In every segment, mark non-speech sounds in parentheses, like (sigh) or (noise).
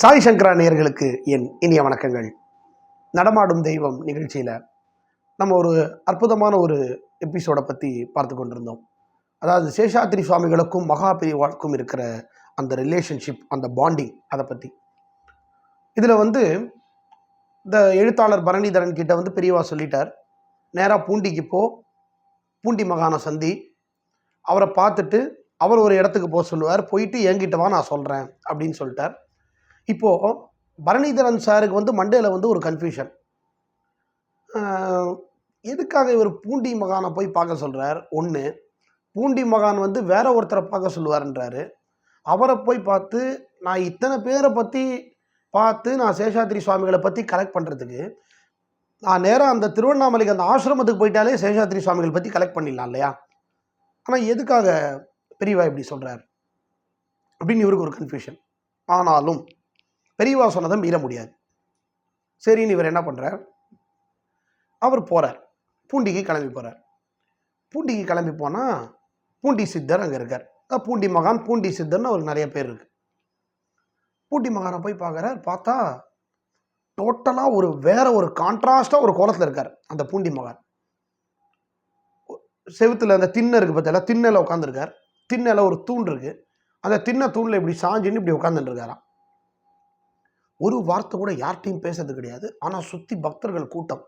சாய் சங்கரா நேர்களுக்கு என் இனிய வணக்கங்கள். நடமாடும் தெய்வம் நிகழ்ச்சியில் நம்ம ஒரு அற்புதமான ஒரு எபிசோடை பற்றி பார்த்து கொண்டிருந்தோம். அதாவது சேஷாத்திரி சுவாமிகளுக்கும் மகாபிரிவாளுக்கும் இருக்கிற அந்த ரிலேஷன்ஷிப் அந்த பாண்டிங் அதை பற்றி இதில் வந்து இந்த எழுத்தாளர் பரணிதரன் கிட்ட வந்து பெரியவா சொல்லிட்டார். நேராக பூண்டிக்கு போ. பூண்டி மகான சந்தி. அவரை பார்த்துட்டு அவர் ஒரு இடத்துக்கு போக சொல்லுவார். போயிட்டு என்கிட்ட வா நான் சொல்கிறேன் அப்படின்னு சொல்லிட்டார். இப்போது பரணிதரன் சாருக்கு வந்து மண்டேல வந்து ஒரு கன்ஃபியூஷன் எதுக்காக இவர் பூண்டி மகானை போய் பார்க்க சொல்கிறார் ஒன்று பூண்டி மகான் வந்து வேற ஒருத்தரை பார்க்க சொல்லுவார்ன்றாரு. அவரை போய் பார்த்து நான் இத்தனை பேரை பற்றி பார்த்து நான் சேஷாத்திரி சுவாமிகளை பற்றி கலெக்ட் பண்ணுறதுக்கு நான் நேராக அந்த திருவண்ணாமலைக்கு அந்த ஆசிரமத்துக்கு போயிட்டாலே சேஷாத்திரி சுவாமிகள் பற்றி கலெக்ட் பண்ணிடலாம் இல்லையா? ஆனால் எதுக்காக பெரியவா இப்படி சொல்கிறார் அப்படின்னு இவருக்கு ஒரு கன்ஃபியூஷன் ஆனாலும் பெரியவா சொன்னதை மீற முடியாது. சரின்னு இவர் என்ன பண்ணுறார் அவர் போகிறார் பூண்டிக்கு கிளம்பி போகிறார் பூண்டிக்கு கிளம்பி போனால் பூண்டி சித்தர் அங்கே இருக்கார். பூண்டி மகான் பூண்டி சித்தர்னு அவருக்கு நிறைய பேர் இருக்கு. பூண்டி மகானை போய் பார்க்குறார். பார்த்தா டோட்டலாக ஒரு வேற ஒரு கான்ட்ராஸ்டாக ஒரு கோலத்தில் இருக்கார் அந்த பூண்டி மகான். செவுத்துல அந்த திண்ணை இருக்குது பார்த்தீங்களா திண்ணையில் உட்காந்துருக்கார் திண்ணையில் ஒரு தூண் இருக்குது அந்த திண்ணை தூணில் இப்படி சாஞ்சின்னு இப்படி உட்காந்துருக்காராம் ஒரு வார்த்தை கூட யார்கிட்டையும் பேசுறது கிடையாது. ஆனால் சுற்றி பக்தர்கள் கூட்டம்.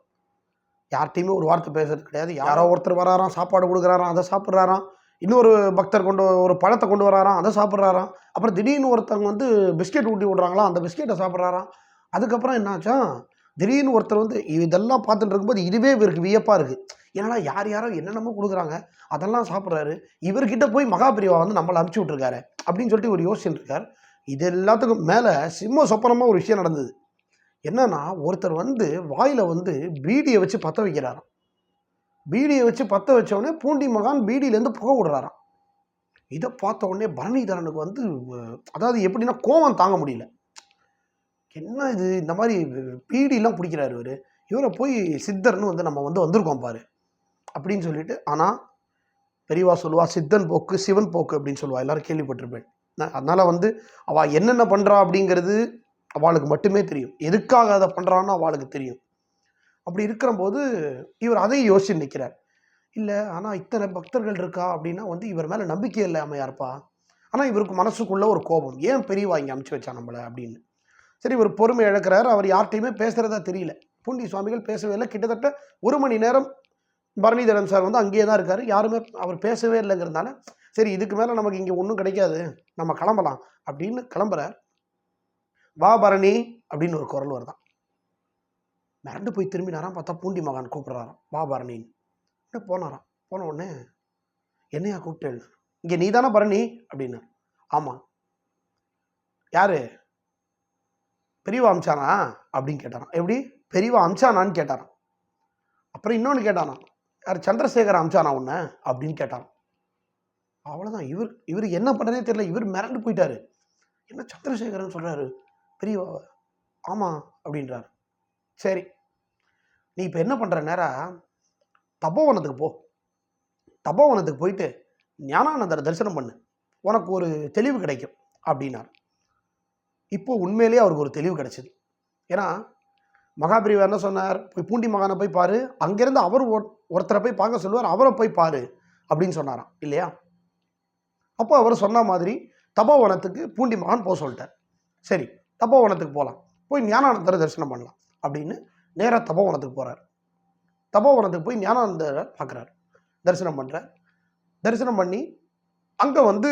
யார்கிட்டையுமே ஒரு வார்த்தை பேசுறது கிடையாது. யாரோ ஒருத்தர் வராராம் சாப்பாடு கொடுக்குறாராம் அதை சாப்பிட்றாராம். இன்னொரு பக்தர் கொண்டு ஒரு பழத்தை கொண்டு வராராம் அதை சாப்பிட்றாராம். அப்புறம் திடீர்னு ஒருத்தவங்க வந்து பிஸ்கெட் ஊட்டி விட்றாங்களா அந்த பிஸ்கெட்டை சாப்பிட்றாராம். அதுக்கப்புறம் என்னாச்சா திடீர்னு ஒருத்தர் வந்து இதெல்லாம் பார்த்துட்டு இருக்கும்போது இதுவே இவருக்கு வியப்பாக இருக்குது ஏன்னா யார் யாரோ என்னென்னமோ கொடுக்குறாங்க அதெல்லாம் சாப்பிட்றாரு. இவர்கிட்ட போய் மகாபிரிவா வந்து நம்மளை அனுப்பிச்சி விட்ருக்காரு அப்படின்னு சொல்லிட்டு ஒரு யோசிச்சுட்டு இருக்கார். இது எல்லாத்துக்கும் மேலே சிம்ம சொப்பனமாக ஒரு விஷயம் நடந்தது. என்னன்னா ஒருத்தர் வந்து வாயில் வந்து பீடியை வச்சு பற்ற வைக்கிறாராம். பீடியை வச்சு பற்ற வச்சவொடனே பூண்டி மகான் பீடியிலேருந்து புகை விடுறாராம். இதை பார்த்த உடனே பரணிதரனுக்கு வந்து அதாவது எப்படின்னா கோவம் தாங்க முடியல. என்ன இது? இந்த மாதிரி பீடிலாம் பிடிக்கிறாரு இவர். இவரை போய் சித்தர்னு வந்து நம்ம வந்து வந்திருக்கோம் பாரு. அப்படின்னு சொல்லிட்டு ஆனால் பெரியவா சொல்லுவா சித்தன் போக்கு சிவன் போக்கு அப்படின்னு சொல்லுவா. எல்லாரும் கேள்விப்பட்டிருப்பேன். அதனால் வந்து அவள் என்னென்ன பண்ணுறா அப்படிங்கிறது அவளுக்கு மட்டுமே தெரியும். எதுக்காக அதை பண்ணுறான்னு அவளுக்கு தெரியும். அப்படி இருக்கிறபோது இவர் அதையும் யோசிச்சு நிற்கிறார் இல்லை ஆனால் இத்தனை பக்தர்கள் இருக்கா? அப்படின்னா வந்து இவர் மேலே நம்பிக்கை இல்லாமையா இருப்பா ஆனால் இவருக்கு மனசுக்குள்ளே ஒரு கோபம். ஏன் பெரியவா இங்கே அமுச்சு வச்சா நம்மளை? அப்படின்னு. சரி இவர் பொறுமை இழக்கிறார். அவர் யார்கிட்டையுமே பேசுகிறதா தெரியல. பூண்டி சுவாமிகள் பேசவே இல்லை. கிட்டத்தட்ட ஒரு மணி நேரம் பரணிதரன் சார் வந்து அங்கேயே தான் இருக்கார். யாருமே அவர் பேசவே இல்லைங்கிறதுனால சரி இதுக்கு மேலே நமக்கு இங்கே ஒன்றும் கிடைக்காது. நம்ம கிளம்பலாம். அப்படின்னு கிளம்புறார் வா பரணி அப்படின்னு ஒரு குரல் வருதான். மிரண்டு போய் திரும்பினாராம் பார்த்தா பூண்டி மகான் கூப்பிட்றாராம். வா பரணின்னு உடனே போனாராம்? போன உடனே என்னையா கூப்பிட்டேன்? இங்கே நீ தானே பரணி? அப்படின்னு. ஆமாம் யாரு? பெரியவா அம்சானா அப்படின்னு கேட்டாராம். எப்படி? பெரியவா அம்சானான்னு கேட்டாராம். அப்புறம் இன்னொன்று கேட்டானாம் யார்? சந்திரசேகர் அம்சானா உன்ன? அப்படின்னு கேட்டாராம். அவ்வளோதான் இவர் இவர் என்ன பண்ணுறதே தெரியல. இவர் மிரண்டு போயிட்டாரு. என்ன சந்திரசேகரன் சொல்கிறாரு பெரியவா ஆமாம் அப்படின்றார். சரி. நீ இப்போ என்ன பண்ணுற நேராக தபோவனத்துக்கு போ. தபோவனத்துக்கு போயிட்டு ஞானானந்தரை தரிசனம் பண்ணு. உனக்கு ஒரு தெளிவு கிடைக்கும் அப்படின்னார். இப்போ உண்மையிலேயே அவருக்கு ஒரு தெளிவு கிடைச்சிது. ஏன்னா மகாபிரிவா என்ன சொன்னார்? போய் பூண்டி மகானை போய் பாரு. அங்கேருந்து அவர் ஒரு- ஒருத்தரை போய் பார்க்க சொல்லுவார். அவரை போய் பாரு. அப்படின்னு சொன்னாராம். இல்லையா? அப்போ அவர் சொன்ன மாதிரி தபோவனத்துக்கு பூண்டி மகான் போக சொல்லிட்டார். சரி தபோவனத்துக்கு போகலாம் போய் ஞானானந்தரை தரிசனம் பண்ணலாம் அப்படின்னு நேராக தபோவனத்துக்கு போகிறார் தபோவனத்துக்கு போய் ஞானானந்தரை பார்க்குறாரு. தரிசனம் பண்ணுறார் தரிசனம் பண்ணி அங்கே வந்து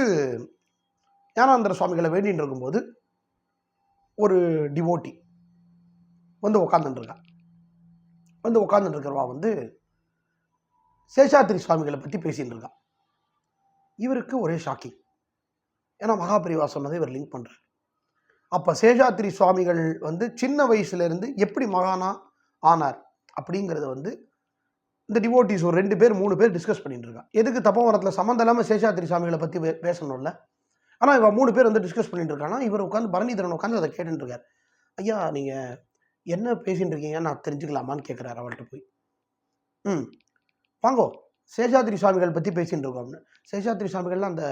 ஞானானந்தர சுவாமிகளை வேண்டின்னு இருக்கும்போது ஒரு டிவோட்டி வந்து உட்காந்துட்டுருக்கா வந்து உட்காந்துட்டுருக்கிறவா வந்து சேஷாத்திரி சுவாமிகளை பற்றி பேசின்னு இருக்கான் இவருக்கு ஒரே ஷாக்கிங் ஏன்னா மகாபிரிவா சொன்னதை இவர் லிங்க் பண்ணுறார் அப்போ சேஷாத்திரி சுவாமிகள் வந்து சின்ன வயசுலேருந்து எப்படி மகானா ஆனார் அப்படிங்கிறத வந்து இந்த டிவோட்டிஸ் ஒரு ரெண்டு பேர் மூணு பேர் டிஸ்கஸ் பண்ணிட்டு இருக்கா எதுக்கு தப்பவரத்தில் சம்மந்தம் இல்லாமல் சேஷாத்திரி சுவாமிகளை பற்றி பேசணும்ல? ஆனால் இவன் மூணு பேர் வந்து டிஸ்கஸ் பண்ணிட்டு இருக்கானா இவர் உட்காந்து பரணிதரன் உட்காந்து அதை கேட்டுருக்கார் ஐயா நீங்கள் என்ன பேசிட்டு இருக்கீங்க நான் தெரிஞ்சுக்கலாமான்னு கேட்குறாரு அவர்கிட்ட போய். ம். வாங்கோ சேஷாத்திரி சுவாமிகள் பற்றி பேசிட்டு இருக்கோம் அப்படின்னு சேஷாத்திரி சுவாமிகள்லாம் அந்த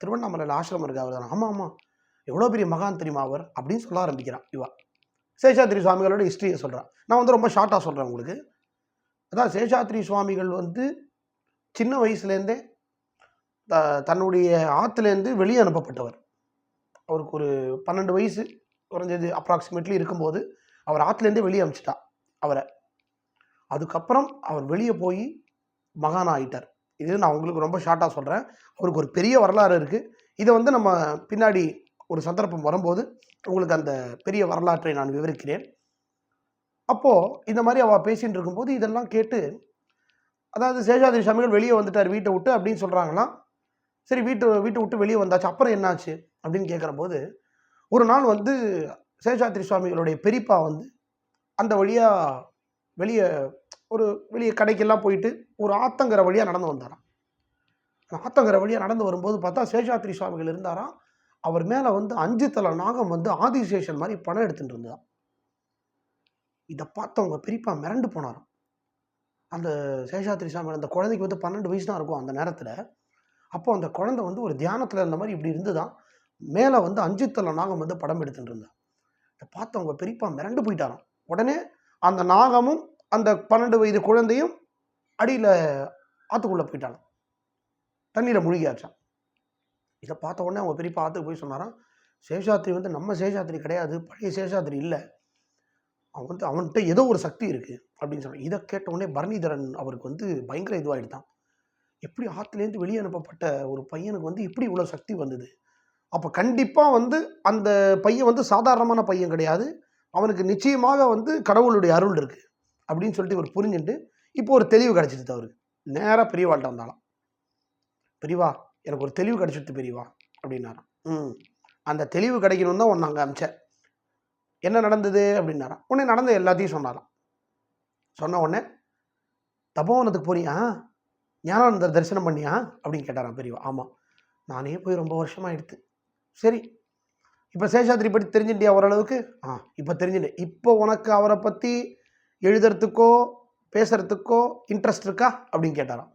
திருவண்ணாமலையில் ஆசிரமம் இருக்கு அவர் ஆமாம் ஆமாம் எவ்வளோ பெரிய மகான் தெரியுமா அவர்? அப்படின்னு சொல்ல ஆரம்பிக்கிறான் இவா. சேஷாத்ரி சுவாமிகளோட ஹிஸ்ட்ரியை சொல்கிறான் நான் வந்து ரொம்ப ஷார்ட்டாக சொல்கிறேன் உங்களுக்கு. அதான் சேஷாத்ரி சுவாமிகள் வந்து சின்ன வயசுலேருந்தே த தன்னுடைய ஆற்றுலேருந்து வெளியே அனுப்பப்பட்டவர். அவருக்கு ஒரு பன்னெண்டு வயசு குறைஞ்சது அப்ராக்சிமேட்லி இருக்கும்போது அவர் ஆற்றுலேருந்தே வெளியே அனுப்பிச்சிட்டா அவரை. அதுக்கப்புறம் அவர் வெளியே போய் மகான் ஆயிட்டார் இது நான் உங்களுக்கு ரொம்ப ஷார்ட்டாக சொல்கிறேன் அவருக்கு ஒரு பெரிய வரலாறு இருக்குது இதை வந்து நம்ம பின்னாடி ஒரு சந்தர்ப்பம் வரும்போது உங்களுக்கு அந்த பெரிய வரலாற்றை நான் விவரிக்கிறேன். அப்போது இந்த மாதிரி அவள் பேசிகிட்டு இருக்கும்போது இதெல்லாம் கேட்டு அதாவது சேஷாதிரி சாமிகள் வெளியே வந்துட்டார் வீட்டை விட்டு அப்படின்னு சொல்கிறாங்களாம் சரி வீட்டு வீட்டை விட்டு வெளியே வந்தாச்சு அப்புறம் என்னாச்சு? அப்படின்னு கேட்குறபோது ஒரு நாள் வந்து சேஷாத்ரி சுவாமிகளுடைய பெரியப்பா வந்து அந்த வழியாக வெளியே ஒரு வெளியே கடைக்கெல்லாம் போயிட்டு ஒரு ஆத்தங்கர வழியாக நடந்து வந்தாராம். அந்த ஆத்தங்கர வழியாக நடந்து வரும்போது பார்த்தா சேஷாத்ரி சுவாமிகள் இருந்தாராம். அவர் மேலே வந்து அஞ்சு தலை நாகம் வந்து ஆதிசேஷன் மாதிரி பணம் எடுத்துட்டு இருந்தான் இதை பார்த்தவங்க பெரியப்பா மிரண்டு போனாராம். அந்த சேஷாத்ரி சாமி அந்த குழந்தைக்கு வந்து பன்னெண்டு வயசு தான் இருக்கும் அந்த நேரத்தில். அப்போ அந்த குழந்தை வந்து ஒரு தியானத்தில் இருந்த மாதிரி இப்படி இருந்துதான். மேலே வந்து அஞ்சு தலை நாகம் வந்து படம் எடுத்துகிட்டு இருந்தா இதை பார்த்தவங்க பெரியப்பா மிரண்டு போயிட்டாராம். உடனே அந்த நாகமும் அந்த பன்னெண்டு வயது குழந்தையும் அடியில் ஆற்றுக்குள்ளே போயிட்டாலும் தண்ணீரை முழுகியாச்சான் இதை பார்த்த உடனே அவங்க பெரியப்பா ஆற்றுக்கு போய் சொன்னாராம் சேஷாத்ரி வந்து நம்ம சேஷாத்ரி கிடையாது பழைய சேஷாத்திரி இல்லை. அவன் வந்து அவன்கிட்ட ஏதோ ஒரு சக்தி இருக்குது அப்படின்னு சொன்னான். இதை கேட்ட உடனே பரணிதரன் அவருக்கு வந்து பயங்கர இதுவாகிட்டான் எப்படி ஆற்றுலேருந்து வெளியே அனுப்பப்பட்ட ஒரு பையனுக்கு வந்து இப்படி இவ்வளோ சக்தி வந்தது? அப்போ கண்டிப்பாக வந்து அந்த பையன் வந்து சாதாரணமான பையன் கிடையாது. அவனுக்கு நிச்சயமாக வந்து கடவுளுடைய அருள் இருக்குது அப்படின்னு சொல்லிட்டு இவர் புரிஞ்சுட்டு இப்போ ஒரு தெளிவு கிடச்சிடுது அவருக்கு. நேராக பெரியவாள்கிட்ட வந்தாலாம் பெரியவா எனக்கு ஒரு தெளிவு கிடச்சிடுது பெரியவா அப்படின்னாராம். ம் அந்த தெளிவு கிடைக்கணும் தான் ஒன்று அங்கே அமிச்சேன். என்ன நடந்தது? அப்படின்னாராம். உடனே நடந்த எல்லாத்தையும் சொன்னாராம். சொன்ன உடனே தபோவனத்துக்கு போறியா? ஞானானந்தர் தரிசனம் பண்ணியா? அப்படின்னு கேட்டாராம் பெரியவா. ஆமாம் நானே போய் ரொம்ப வருஷமாக எடுத்து சரி இப்போ சேஷாத்ரி பற்றி தெரிஞ்சுட்டியா ஓரளவுக்கு? ஆ இப்போ தெரிஞ்சுட்டேன். இப்போ உனக்கு அவரை பற்றி எழுதுறதுக்கோ பேசுகிறதுக்கோ இன்ட்ரெஸ்ட் இருக்கா? அப்படின்னு கேட்டாராம்.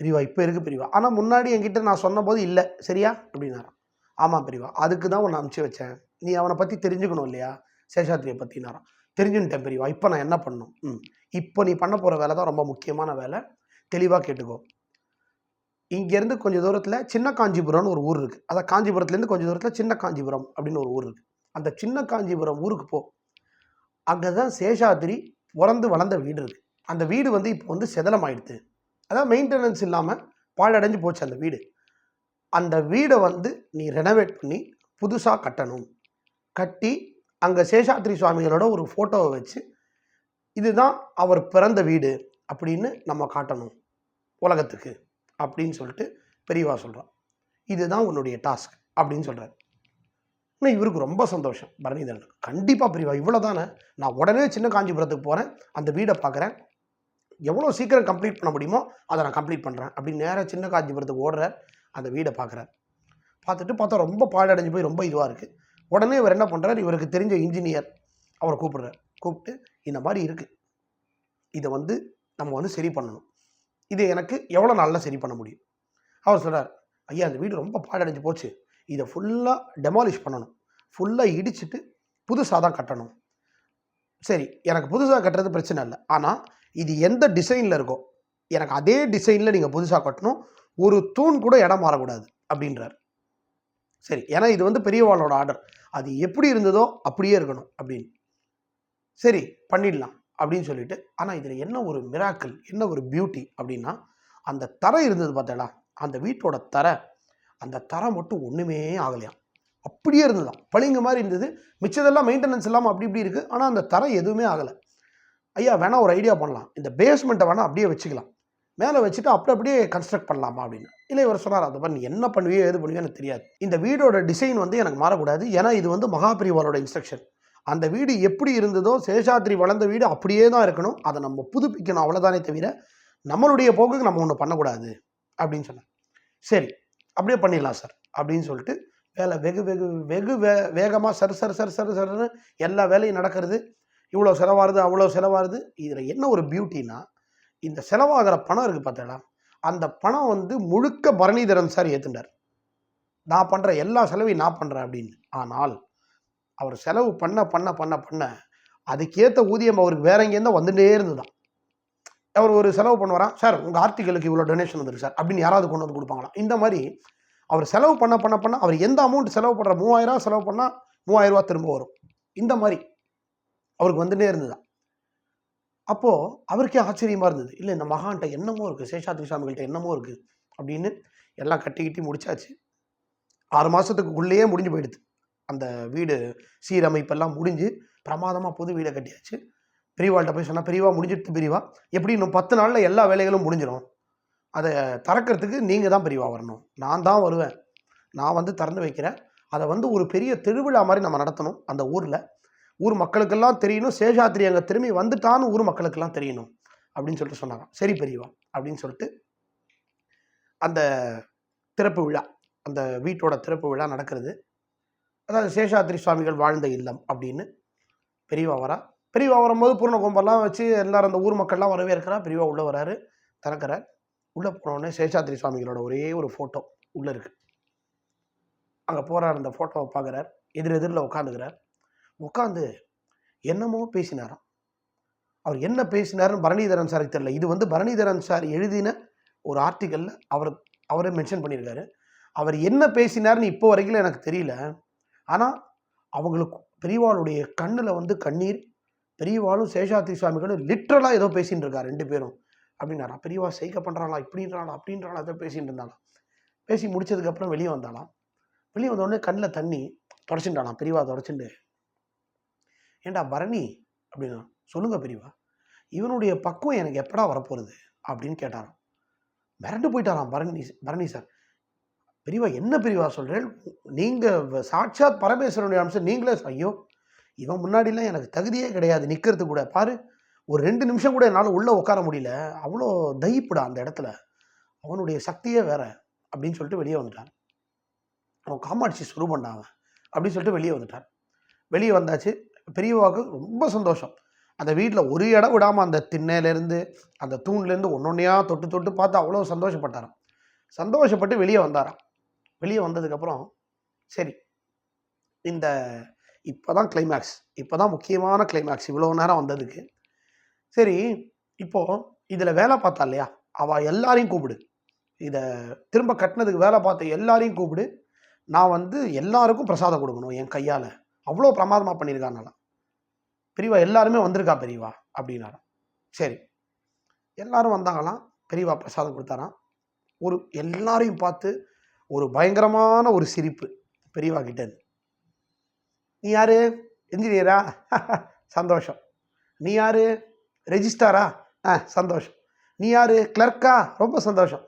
பிரிவா இப்போ இருக்குது பிரிவா. ஆனால் முன்னாடி என்கிட்ட நான் சொன்னபோது இல்லை. சரியா? அப்படின்னாராம். ஆமாம் பிரிவா. அதுக்கு தான் உன்னை அனுப்பிச்சி வச்சேன். நீ அவனை பற்றி தெரிஞ்சுக்கணும் இல்லையா? சேஷாத்ரியை பற்றினாராம் தெரிஞ்சுன்ட்டேன் பிரிவா. இப்போ நான் என்ன பண்ணணும் ம். இப்போ நீ பண்ண போகிற வேலை தான் ரொம்ப முக்கியமான வேலை. தெளிவாக கேட்டுக்கோ. இங்கேருந்து கொஞ்சம் தூரத்தில் சின்ன காஞ்சிபுரம்னு ஒரு ஊர் இருக்குது அதான் காஞ்சிபுரத்துலேருந்து கொஞ்சம் தூரத்தில் சின்ன காஞ்சிபுரம் அப்படின்னு ஒரு ஊர் இருக்குது அந்த சின்ன காஞ்சிபுரம் ஊருக்கு போ. அங்கே தான் சேஷாத்ரி பிறந்து வளர்ந்த வீடு இருக்குது அந்த வீடு வந்து இப்போ வந்து செதலமாயிடுது. அதான் மெயின்டெனன்ஸ் இல்லாமல் பாழடைஞ்சு போச்சு அந்த வீடு. அந்த வீடை வந்து நீ ரெனோவேட் பண்ணி புதுசாக கட்டணும். கட்டி அங்கே சேஷாத்ரி சுவாமிகளோட ஒரு ஃபோட்டோவை வச்சு இதுதான் அவர் பிறந்த வீடு அப்படின்னு நம்ம காட்டணும் உலகத்துக்கு அப்படின்னு சொல்லிட்டு பெரியவா சொல்கிறான் இதுதான் உன்னுடைய டாஸ்க் அப்படின்னு சொல்கிறார் ஆனால் இவருக்கு ரொம்ப சந்தோஷம். பரணிதரன் கண்டிப்பாக பிரிவா இவ்வளோ தானே நான் உடனே சின்ன காஞ்சிபுரத்துக்கு போகிறேன் அந்த வீடை பார்க்குறேன் எவ்வளோ சீக்கிரம் கம்ப்ளீட் பண்ண முடியுமோ அதை நான் கம்ப்ளீட் பண்ணுறேன் அப்படின்னு நேராக சின்ன காஞ்சிபுரத்துக்கு ஓடுறார். அந்த வீடை பார்க்குறார் பார்த்துட்டு பார்த்தா ரொம்ப பாழடைஞ்சு போய் ரொம்ப இதுவாக இருக்குது உடனே இவர் என்ன பண்ணுறார் இவருக்கு தெரிஞ்ச இன்ஜினியர் அவரை கூப்பிடுறார். கூப்பிட்டு இந்த மாதிரி இருக்குது இதை வந்து நம்ம வந்து சரி பண்ணணும். இது எனக்கு எவ்வளோ நாளில் சரி பண்ண முடியும்? அவர் சொல்கிறார் ஐயா அந்த வீடு ரொம்ப பாழடைஞ்சு போச்சு. இதை ஃபுல்லாக டெமாலிஷ் பண்ணணும். ஃபுல்லாக இடிச்சிட்டு புதுசாக தான் கட்டணும். சரி எனக்கு புதுசாக கட்டுறது பிரச்சனை இல்லை. ஆனால் இது எந்த டிசைனில் இருக்கோ எனக்கு அதே டிசைனில் நீங்கள் புதுசாக கட்டணும். ஒரு தூண் கூட இடம் மாறக்கூடாது அப்படின்றார். சரி ஏன்னா இது வந்து பெரியவாளோட ஆர்டர் அது எப்படி இருந்ததோ அப்படியே இருக்கணும் அப்படின்னு. சரி பண்ணிடலாம் அப்படின்னு சொல்லிட்டு. ஆனால் இதில் என்ன ஒரு மிராக்கிள் என்ன ஒரு பியூட்டி அப்படின்னா அந்த தரை இருந்தது பார்த்தேடா அந்த வீட்டோட தரை அந்த தரம் மட்டும் ஒன்றுமே ஆகலையாம். அப்படியே இருந்ததாம். பளிங்க மாதிரி இருந்தது. மிச்சதெல்லாம் மெயின்டெனன்ஸ் இல்லாமல் அப்படி இப்படி இருக்குது ஆனால் அந்த தரம் எதுவுமே ஆகலை. ஐயா வேணால் ஒரு ஐடியா பண்ணலாம். இந்த பேஸ்மெண்ட்டை வேணால் அப்படியே வச்சுக்கலாம். மேலே வச்சுட்டு அப்படி அப்படியே கன்ஸ்ட்ரக்ட் பண்ணலாமா அப்படின்னு. இல்லை இவர் சொன்னார் அதை பண்ணி நீ என்ன பண்ணுவியோ எது பண்ணுவியோ எனக்கு தெரியாது. இந்த வீடோட டிசைன் வந்து எனக்கு மாறக்கூடாது. ஏன்னா இது வந்து மகாபிரிவாலோட இன்ஸ்ட்ரக்ஷன் அந்த வீடு எப்படி இருந்ததோ சேஷாத்ரி வளர்ந்த வீடு அப்படியே தான் இருக்கணும். அதை நம்ம புதுப்பிக்கணும். அவ்வளோதானே தவிர நம்மளுடைய போக்குக்கு நம்ம ஒன்று பண்ணக்கூடாது. அப்படின்னு சொன்னேன் சரி அப்படியே பண்ணிடலாம் சார். அப்படின்னு சொல்லிட்டு வேலை வெகு வெகு வெகு வே வேகமாக சர் சரு சர் சரு சர்னு எல்லா வேலையும் நடக்கிறது. இவ்வளோ செலவாகுது அவ்வளோ செலவாகுது. இதில் என்ன ஒரு பியூட்டினா இந்த செலவாகிற பணம் இருக்குது பார்த்தீங்களா அந்த பணம் வந்து முழுக்க பரணிதரன் சார் ஏற்றுண்டார் நான் பண்ணுற எல்லா செலவையும் நான் பண்ணுறேன் அப்படின்னு. ஆனால் அவர் செலவு பண்ண பண்ண பண்ண பண்ண அதுக்கேற்ற ஊதியம் அவருக்கு வேற எங்கேருந்தோ வந்துட்டே இருந்துதான் அவர் ஒரு செலவு பண்ணுவாராம் சார் உங்கள் ஆர்டிகளுக்கு இவ்வளோ டொனேஷன் வந்துருக்கு சார் அப்படின்னு யாராவது கொண்டு வந்து கொடுப்பாங்களாம். இந்த மாதிரி அவர் செலவு பண்ண பண்ண பண்ண அவர் எந்த அமௌண்ட் செலவு பண்ணுற மூவாயிரம் செலவு பண்ணால் மூவாயிரரூவா திரும்ப வரும். இந்த மாதிரி அவருக்கு வந்துட்டே இருந்ததா? அப்போது அவருக்கே ஆச்சரியமாக இருந்தது. இல்லை இந்த மகான்கிட்ட என்னமோ இருக்குது சேஷாத்ரி சுவாமிகள்கிட்ட என்னமோ இருக்குது அப்படின்னு எல்லாம் கட்டிக்கட்டி முடிச்சாச்சு. ஆறு மாதத்துக்குள்ளேயே முடிஞ்சு போயிடுது. அந்த வீடு சீரமைப்பெல்லாம் முடிஞ்சு பிரமாதமாக புது வீடை கட்டியாச்சு. பெரியவாள்கிட்ட போய் சொன்னால் பெரியவா முடிஞ்சிடுத்து பெரியவா எப்படி இன்னும் பத்து நாளில் எல்லா வேலைகளும் முடிஞ்சிடும் அதை திறக்கிறதுக்கு நீங்கள் தான் பெரியவா வரணும். நான் தான் வருவேன். நான் வந்து திறந்து வைக்கிறேன். அதை வந்து ஒரு பெரிய திருவிழா மாதிரி நம்ம நடத்தணும் அந்த ஊரில். ஊர் மக்களுக்கெல்லாம் தெரியணும். சேஷாத்திரி அங்கே திரும்பி வந்துட்டான்னு ஊர் மக்களுக்கெல்லாம் தெரியணும். அப்படின்னு சொல்லிட்டு சொன்னாங்க. சரி பெரியவா அப்படின்னு சொல்லிட்டு அந்த திறப்பு விழா அந்த வீட்டோட திறப்பு விழா நடக்கிறது. அதாவது சேஷாத்திரி சுவாமிகள் வாழ்ந்த இல்லம் அப்படின்னு பெரியவா வரா. பிரிவா வரும்போது பூர்ண கும்பெல்லாம் வச்சு எல்லாரும் அந்த ஊர் மக்கள்லாம் வரவேற்கிறா. பிரிவா உள்ளே வராரு திறக்கிறார் உள்ளே போனோடனே சேஷாத்திரி சுவாமிகளோட ஒரே ஒரு ஃபோட்டோ உள்ளே இருக்கு. அங்கே போகிறார் அந்த ஃபோட்டோவை பார்க்குறார் எதிர் எதிரில் உட்காந்துக்கிறார் உட்காந்து என்னமோ பேசினாராம். அவர் என்ன பேசினாருன்னு பரணிதரன் சாருக்கு தெரியல. இது வந்து பரணிதரன் சார் எழுதின ஒரு ஆர்டிக்கலில் அவர் அவரே மென்ஷன் பண்ணியிருக்காரு அவர் என்ன பேசினார்னு இப்போ வரைக்கும் எனக்கு தெரியல. ஆனால் அவங்களுக்கு பெரியவாளுடைய கண்ணில் வந்து கண்ணீர் பெரியவாளும் சேஷாத்ரி சுவாமிகளும் லிட்ரலாக ஏதோ பேசிகிட்டு இருக்கா ரெண்டு பேரும். அப்படின்னாரா? பெரியவா செய்க பண்ணுறாளா இப்படின்றாளா? அப்படின்றாளா? ஏதோ பேசிகிட்டு இருந்தாலாம் பேசி முடிச்சதுக்கப்புறம் வெளியே வந்தாலாம் வெளியே வந்தோடனே கண்ணில் தண்ணி தொடச்சுட்டாலாம் பெரியவா தொடச்சுண்டு ஏண்டா பரணி? அப்படின்னா சொல்லுங்க பெரியவா இவனுடைய பக்குவம் எனக்கு எப்படா வரப்போகிறது அப்படின்னு கேட்டாராம். மிரண்டு போயிட்டாராம் பரணி பரணி சார். பெரியவா என்ன பெரியவா சொல்கிறேன் நீங்கள் சாட்சாத் பரமேஸ்வரனுடைய அம்சம் நீங்களே ஐயோ இவன் முன்னாடிலாம் எனக்கு தகுதியே கிடையாது நிற்கிறது கூட. பாரு ஒரு ரெண்டு நிமிஷம் கூட என்னால் உள்ளே உட்கார முடியல. அவ்வளோ தயிப்புடா அந்த இடத்துல. அவனுடைய சக்தியே வேற அப்படின்னு சொல்லிட்டு வெளியே வந்துட்டான். அவன் காமாட்சி சுரூபண்டா அவன் அப்படின்னு சொல்லிட்டு வெளியே வந்துட்டான். வெளியே வந்தாச்சு. பெரியவாவுக்கு ரொம்ப சந்தோஷம். அந்த வீட்டில் ஒரு இடம் விடாமல் அந்த திண்ணையிலேருந்து அந்த தூண்லேருந்து ஒன்று ஒன்றையாக தொட்டு தொட்டு பார்த்து அவ்வளோ சந்தோஷப்பட்டாராம். சந்தோஷப்பட்டு வெளியே வந்தாராம். வெளியே வந்ததுக்கப்புறம் சரி இந்த இப்போ தான் கிளைமேக்ஸ் இப்போ தான் முக்கியமான கிளைமேக்ஸ் இவ்வளோ நேரம் வந்ததுக்கு. சரி இப்போது இதில் வேலை பார்த்தா இல்லையா? அவள் எல்லாரையும் கூப்பிடு. இதை திரும்ப கட்டினதுக்கு வேலை பார்த்த எல்லாரையும் கூப்பிடு. நான் வந்து எல்லாருக்கும் பிரசாதம் கொடுக்கணும் என் கையால். அவ்வளோ பிரமாதமாக பண்ணியிருக்கானாலாம் பெரியவா எல்லாருமே வந்திருக்கா பெரியவா அப்படின்னாராம் சரி. எல்லாரும் வந்தாங்களாம். பெரியவா பிரசாதம் கொடுத்தாராம். ஒரு எல்லாரையும் பார்த்து ஒரு பயங்கரமான ஒரு சிரிப்பு பெரியவா கிட்ட நீ யார்? இன்ஜினியரா (laughs) சந்தோஷம். நீ யார்? ரெஜிஸ்டாரா ஆ சந்தோஷம். நீ யார்? கிளர்க்கா ரொம்ப சந்தோஷம்.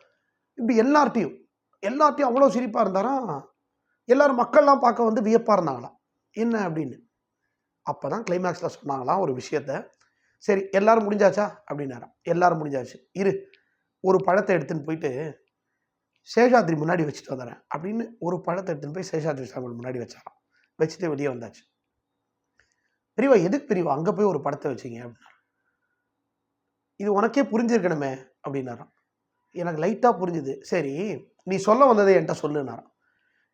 இப்படி எல்லார்ட்டையும் எல்லார்ட்டையும் அவ்வளோ சிரிப்பாக இருந்தாராம் எல்லாரும் மக்கள்லாம் பார்க்க வந்து வியப்பாக இருந்தாங்களாம். என்ன அப்படின்னு? அப்போ தான் கிளைமேக்ஸில் சொன்னாங்களாம் ஒரு விஷயத்த. சரி எல்லோரும் முடிஞ்சாச்சா? அப்படின்னாராம். எல்லோரும் முடிஞ்சாச்சு. இரு ஒரு பழத்தை எடுத்துன்னு போயிட்டு சேஷாத்ரி முன்னாடி வச்சுட்டு வந்துடுறேன் அப்படின்னு ஒரு பழத்தை எடுத்துன்னு போய் சேஷாத்ரி சாமி முன்னாடி வச்சாராம். வச்சுட்டு வெளியே வந்தாச்சு. பெரியவா எதுக்கு பிரிவா? அங்கே போய் ஒரு படத்தை வச்சீங்க அப்படின்னா. இது உனக்கே புரிஞ்சிருக்கணுமே அப்படின்னாரான் எனக்கு லைட்டாக புரிஞ்சுது. சரி நீ சொல்ல வந்ததை என்கிட்ட சொல்லுனாராம்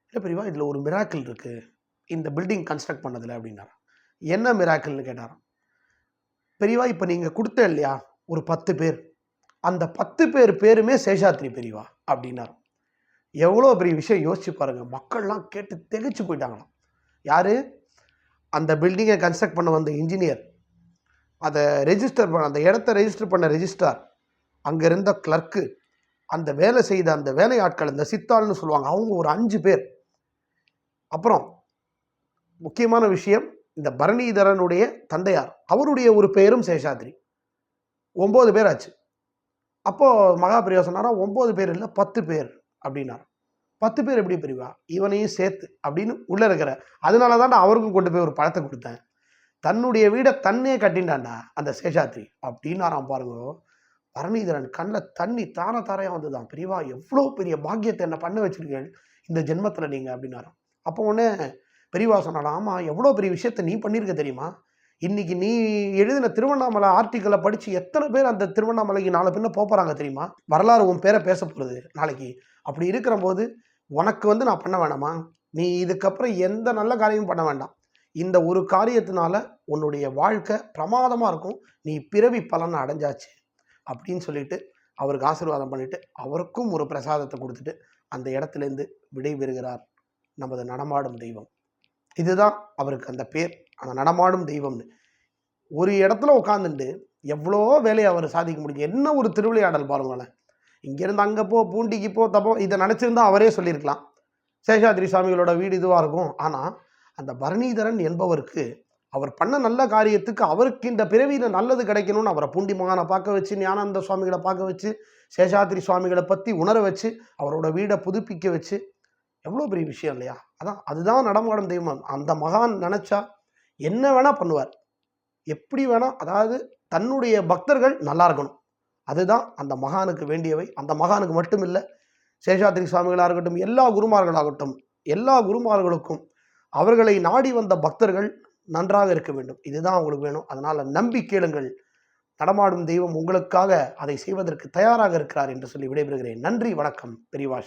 இல்லை பிரிவா இதில் ஒரு மிராக்கிள் இருக்குது இந்த பில்டிங் கன்ஸ்ட்ரக்ட் பண்ணதில் அப்படின்னாரான் என்ன மிராக்கிள்னு கேட்டாராம். பெரியவா இப்போ நீங்கள் கொடுத்த இல்லையா? ஒரு பத்து பேர். அந்த பத்து பேர் பேருமே சேஷாத்ரி பெரியவா அப்படின்னாரு எவ்வளோ பெரிய விஷயம் யோசிச்சு பாருங்கள் மக்கள்லாம் கேட்டு திகைச்சு போயிட்டாங்களாம். யார்? அந்த பில்டிங்கை கன்ஸ்ட்ரக்ட் பண்ண வந்த இன்ஜினியர் அதை ரெஜிஸ்டர் பண்ண அந்த இடத்த ரெஜிஸ்டர் பண்ண ரெஜிஸ்டார் அங்கே இருந்த கிளர்க்கு அந்த வேலை செய்த அந்த வேலையாட்கள் இந்த சித்தாள்னு சொல்லுவாங்க அவங்க ஒரு அஞ்சு பேர். அப்புறம் முக்கியமான விஷயம் இந்த பரணிதரனுடைய தந்தையார் அவருடைய ஒரு பெயரும் சேஷாத்ரி. ஒம்பது பேர் ஆச்சு. அப்போது மகாபிரியா சொன்னாரா ஒம்பது பேர் இல்லை பத்து பேர் அப்படின்னார். பத்து பேர் எப்படி பிரிவா? இவனையும் சேர்த்து அப்படின்னு உள்ளே இருக்கிற அதனால தான் நான் அவருக்கும் கொண்டு போய் ஒரு பழத்தை கொடுத்தேன். தன்னுடைய வீடை தன்னே கட்டிண்டாண்டா அந்த சேஷாத்ரி. அப்படின்னாராம் பாருங்க. பரணிதரன் கண்ணில் தண்ணி தான தாரையாக வந்துதான் பிரிவா எவ்வளோ பெரிய பாக்கியத்தை என்ன பண்ண வச்சிருக்கீங்க? இந்த ஜென்மத்தில் நீங்கள் அப்படின்னாராம். அப்போ உடனே பெரியவா சொன்னாலும் ஆமாம் எவ்வளோ பெரிய விஷயத்தை நீ பண்ணியிருக்க தெரியுமா? இன்னைக்கு நீ எழுதின திருவண்ணாமலை ஆர்டிக்கலை படித்து எத்தனை பேர் அந்த திருவண்ணாமலைக்கு நாலு பின்ன போகிறாங்க தெரியுமா? வரலாறு உன் பேரை பேச போகிறது நாளைக்கு. அப்படி இருக்கிற போது உனக்கு வந்து நான் பண்ண வேணாமா நீ இதுக்கப்புறம் எந்த நல்ல காரியமும் பண்ண வேண்டாம். இந்த ஒரு காரியத்தினால உன்னுடைய வாழ்க்கை பிரமாதமாக இருக்கும். நீ பிறவி பலனை அடைஞ்சாச்சு அப்படின்னு சொல்லிட்டு அவருக்கு ஆசீர்வாதம் பண்ணிவிட்டு அவருக்கும் ஒரு பிரசாதத்தை கொடுத்துட்டு அந்த இடத்துலேருந்து விடைபெறுகிறார் நமது நடமாடும் தெய்வம். இதுதான் அவருக்கு அந்த பேர். அந்த நடமாடும் தெய்வம்னு. ஒரு இடத்துல உட்காந்துட்டு எவ்வளோ வேலையை அவர் சாதிக்க முடியும் என்ன ஒரு திருவிளையாடல் பாருங்களேன். இங்கேருந்து அங்கே போ பூண்டிக்கு போ தப்போ இதை நினச்சிருந்தா அவரே சொல்லியிருக்கலாம். சேஷாத்ரி சுவாமிகளோட வீடு இதுவாக இருக்கும். ஆனால் அந்த பரணிதரன் என்பவருக்கு அவர் பண்ண நல்ல காரியத்துக்கு அவருக்கு இந்த பிறவியில் நல்லது கிடைக்கணும்னு அவரை பூண்டி மகானை பார்க்க வச்சு ஞானானந்த சுவாமிகளை பார்க்க வச்சு சேஷாத்ரி சுவாமிகளை பற்றி உணர வச்சு அவரோட வீடை புதுப்பிக்க வச்சு எவ்வளோ பெரிய விஷயம் இல்லையா? அதான் அதுதான் நடமாடும் தெய்வம். அந்த மகான் நினச்சா என்ன வேணால் பண்ணுவார். எப்படி வேணால் அதாவது தன்னுடைய பக்தர்கள் நல்லா இருக்கணும். அதுதான் அந்த மகானுக்கு வேண்டியவை. அந்த மகானுக்கு மட்டும் இல்லை சேஷாத்ரி சுவாமிகளாக இருக்கட்டும் எல்லா குருமார்களாகட்டும் எல்லா குருமார்களுக்கும் அவர்களை நாடி வந்த பக்தர்கள் நன்றாக இருக்க வேண்டும். இதுதான் அவங்களுக்கு வேணும். அதனால் நம்பி கேளுங்கள். நடமாடும் தெய்வம் உங்களுக்காக அதை செய்வதற்கு தயாராக இருக்கிறார் என்று சொல்லி விடைபெறுகிறேன். நன்றி வணக்கம் பெரியவா